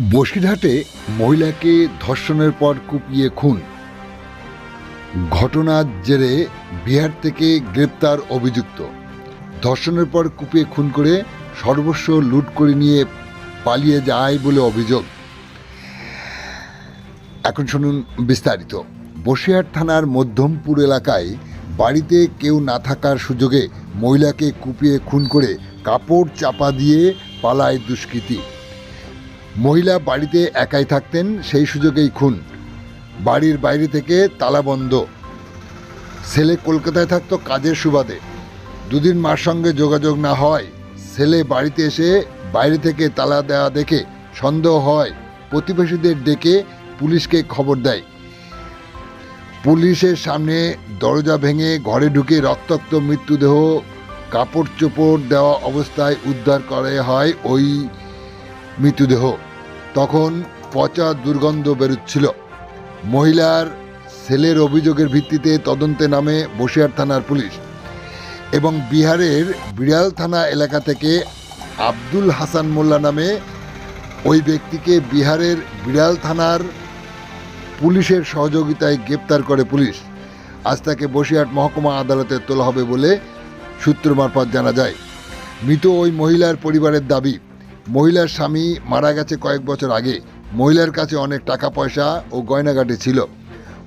বসিরহাটে মহিলাকে ধর্ষণের পর কুপিয়ে খুন। ঘটনার জেরে বিহার থেকে গ্রেপ্তার অভিযুক্ত। ধর্ষণের পর কুপিয়ে খুন করে সর্বস্ব লুট করে নিয়ে পালিয়ে যায় বলে অভিযোগ। এখন শুনুন বিস্তারিত। বসিরহাট থানার মধ্যমপুর এলাকায় বাড়িতে কেউ না থাকার সুযোগে মহিলাকে কুপিয়ে খুন করে কাপড় চাপা দিয়ে পালায় দুষ্কৃতী। মহিলা বাড়িতে একাই থাকতেন, সেই সুযোগেই খুন। বাড়ির বাইরে থেকে তালাবন্ধ ছেলে কলকাতায় থাকতো কাজের সুবাদে। দুদিন মার সঙ্গে যোগাযোগ না হয়, ছেলে বাড়িতে এসে বাইরে থেকে তালা দেওয়া দেখে সন্দেহ হয়, প্রতিবেশীদের ডেকে পুলিশকে খবর দেয়। পুলিশের সামনে দরজা ভেঙে ঘরে ঢুকে রক্তাক্ত মৃত্যুদেহ কাপড় চোপড় দেওয়া অবস্থায় উদ্ধার করা হয় ওই মৃতদেহ। তখন পচা দুর্গন্ধ বেরোচ্ছিল। মহিলার ছেলের অভিযোগের ভিত্তিতে তদন্তে নামে বসিরহাট থানার পুলিশ এবং বিহারের বিড়াল থানা এলাকা থেকে আব্দুল হাসান মোল্লা নামে ওই ব্যক্তিকে বিহারের বিড়াল থানার পুলিশের সহযোগিতায় গ্রেপ্তার করে পুলিশ। আজ তাকে বসিরহাট মহকুমা আদালতে তোলা হবে বলে সূত্র মারফত জানা যায়। মৃত ওই মহিলার পরিবারের দাবি মহিলার স্বামী মারা গেছে কয়েক বছর আগে। মহিলার কাছে অনেক টাকা, পয়সা ও গয়নাগাটি ছিল।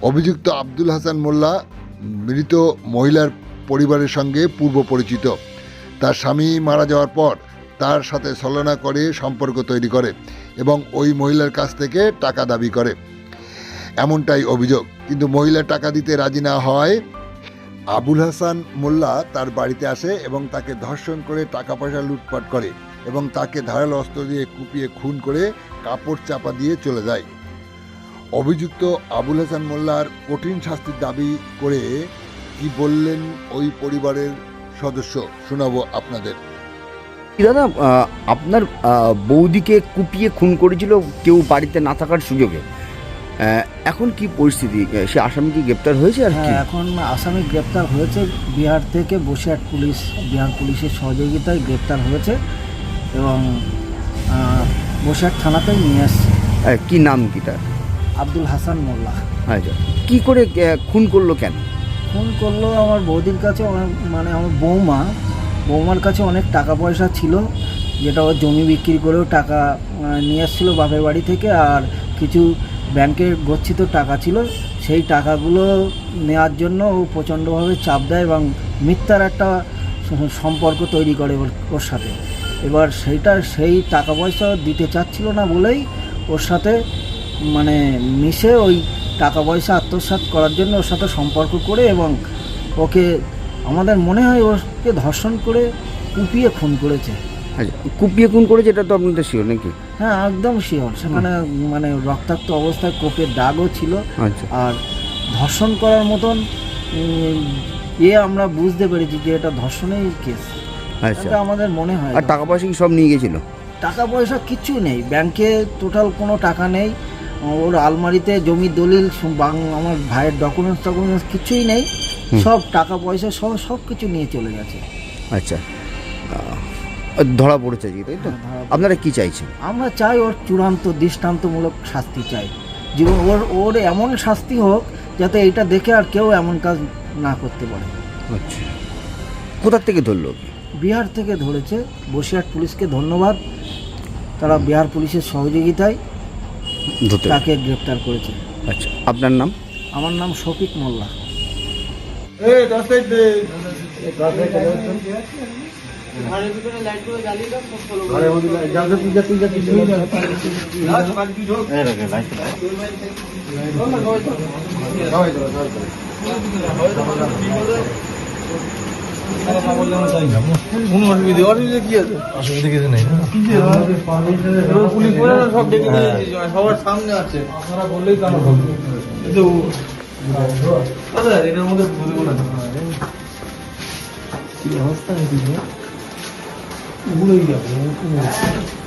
অভিযুক্ত আব্দুল হাসান মোল্লা মৃত মহিলার পরিবারের সঙ্গে পূর্ব পরিচিত। তার স্বামী মারা যাওয়ার পর তার সাথে ছলনা করে সম্পর্ক তৈরি করে এবং ওই মহিলার কাছ থেকে টাকা দাবি করে। এমনটাই অভিযোগ। কিন্তু মহিলা টাকা দিতে রাজি না হয় আবুল হাসান মোল্লা তার বাড়িতে আসে এবং তাকে ধর্ষণ করে টাকা পয়সা লুটপাট করে এবং তাকে ধারালো অস্ত্র দিয়ে কুপিয়ে খুন করে কাপড় চাপা দিয়ে চলে যায়। অভিযুক্ত আবুল হাসান মোল্লার কঠিন শাস্তির দাবি করে কি বললেন ওই পরিবারের সদস্য? শোনাবো আপনাদের। কি দাদা আপনার বৌদিকে কুপিয়ে খুন করেছিল কেউ বাড়িতে না থাকার সুযোগে? এখন কি পরিস্থিতি? সে আসামি কি গ্রেপ্তার হয়েছে আর হ্যাঁ এখন আসামি গ্রেপ্তার হয়েছে। বিহার থেকে বসিরহাট পুলিশ বিহার পুলিশের সহযোগিতায় গ্রেপ্তার হয়েছে এবং বসিরহাট থানাতেই নিয়ে আসছে কি নাম কি তার? আব্দুল হাসান মোল্লা। আচ্ছা। কি করে খুন করল কেন? খুন করল আমার বৌদির কাছে মানে আমার বৌমা। বৌমার কাছে অনেক টাকা পয়সা ছিল যেটা ও জমি বিক্রি করেও টাকা নিয়ে এসেছিল বাপের বাড়ি থেকে। আর কিছু ব্যাংকের গচ্ছিত টাকা ছিল, সেই টাকাগুলো নেওয়ার জন্য ও প্রচণ্ডভাবে চাপ দেয় এবং মিথ্যার একটা সম্পর্ক তৈরি করে ওর ওর সাথে। এবার সেইটা, সেই টাকা পয়সা দিতে চাচ্ছিল না বলেই ওর সাথে মানে মিশে ওই টাকা পয়সা আত্মসাৎ করার জন্য ওর সাথে সম্পর্ক করে এবং ওকে, আমাদের মনে হয় ওকে ধর্ষণ করে কুপিয়ে খুন করেছে। আচ্ছা কুপিয়ে খুন করেছে, এটা তো আপনাদের শিওর নাকি? হ্যাঁ একদম শিওর সেখানে মানে রক্তাক্ত অবস্থায় কোপের দাগও ছিল। আচ্ছা। আর ধর্ষণ করার মতন এ আমরা বুঝতে পেরেছি যে এটা ধর্ষণেই কেস আচ্ছা। এটা আমাদের মনে হয় আর টাকা পয়সা কি সব নিয়ে গেছিল? টাকা পয়সা কিচ্ছু নেই। ব্যাংকে টোটাল কোনো টাকা নেই। ওর আলমারিতে জমি দলিল আমার ভাইয়ের ডকুমেন্টস টকুমেন্টস কিছুই নেই। সব টাকা পয়সা সব সব কিছু নিয়ে চলে গেছে। আচ্ছা। ধরা পড়েছে কি তাই তো? হ্যাঁ। আপনারা কি চাইছেন? আমরা চাই ওর চূড়ান্ত দৃষ্টান্তমূলক শাস্তি চাই। জীবন ওর ওর এমন শাস্তি হোক যাতে এটা দেখে আর কেউ এমন কাজ না করতে পারে। আচ্ছা। কোথার থেকে ধরলো? বিহার থেকে ধরেছে। বসিরহাট পুলিশকে ধন্যবাদ। তারা বিহার পুলিশের সহযোগিতায় তাকে গ্রেপ্তার করেছে। আচ্ছা আপনার নাম? আমার নাম শফিক মোল্লা। কোনো না সবার সামনে আছে আপনারা বললেই তো আমরা কিন্তু দাদা এটার মধ্যে বলব না কি অবস্থা হয়েছে? 无了眼睛，更。